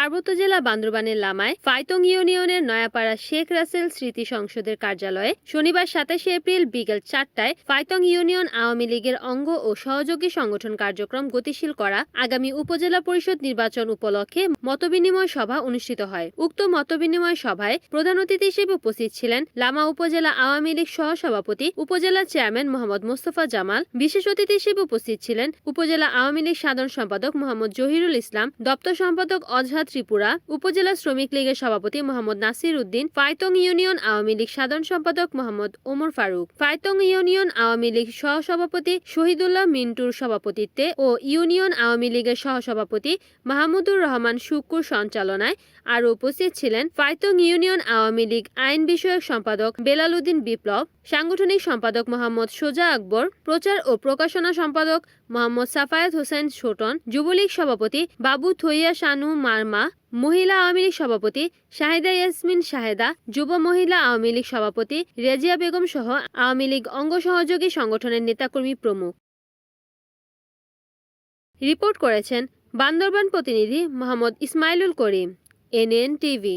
পার্বত্য জেলা বান্দরবানের লামায় ফাইতং ইউনিয়নের নয়াপাড়া শেখ রাসেল স্মৃতি সংসদের কার্যালয়ে শনিবার সাতাশে এপ্রিল বিকেল চারটায় ফাইতং ইউনিয়ন আওয়ামী লীগের অঙ্গ ও সহযোগী সংগঠন কার্যক্রম গতিশীল করা আগামী উপজেলা পরিষদ নির্বাচন উপলক্ষে মতবিনিময় সভা অনুষ্ঠিত হয়। উক্ত মতবিনিময় সভায় প্রধান অতিথি হিসেবে উপস্থিত ছিলেন লামা উপজেলা আওয়ামী লীগ সহসভাপতি, উপজেলা চেয়ারম্যান মোহাম্মদ মোস্তফা জামাল। বিশেষ অতিথি হিসেবে উপস্থিত ছিলেন উপজেলা আওয়ামী লীগ সাধারণ সম্পাদক মোহাম্মদ জহিরুল ইসলাম, দপ্তর সম্পাদক অজহা ত্রিপুরা উপজেলা শ্রমিক লীগের সভাপতি মোহাম্মদ নাসির উদ্দিন, ফাইতং ইউনিয়ন আওয়ামী লীগ সাধারণ সম্পাদক মোহাম্মদ ওমর ফারুক, ফাইতং ইউনিয়ন আওয়ামী লীগ সহসভাপতি শহীদুল্লাহ মিন্টুর সভাপতিত্বে ও ইউনিয়ন আওয়ামী লীগের সহসভাপতি মাহমুদুর রহমান শুকুর সঞ্চালনায় আরও উপস্থিত ছিলেন ফাইতং ইউনিয়ন আওয়ামী লীগ আইন বিষয়ক সম্পাদক বেলাল উদ্দিন বিপ্লব, সাংগঠনিক সম্পাদক মোহাম্মদ সোজা আকবর, প্রচার ও প্রকাশনা সম্পাদক মোহাম্মদ সাফায়াত হোসেন ছোটন যুবলীগ সভাপতি বাবু থইয়া শানু মারমা, মহিলা আওয়ামী লীগ সভাপতি শাহেদা ইয়াসমিন শাহেদা, যুব মহিলা আওয়ামী লীগ সভাপতি রেজিয়া বেগম সহ আওয়ামী লীগ অঙ্গ সহযোগী সংগঠনের নেতাকর্মী প্রমুখ। রিপোর্ট করেছেন বান্দরবান প্রতিনিধি মোহাম্মদ ইসমাইলুল করিম, এনএন টিভি।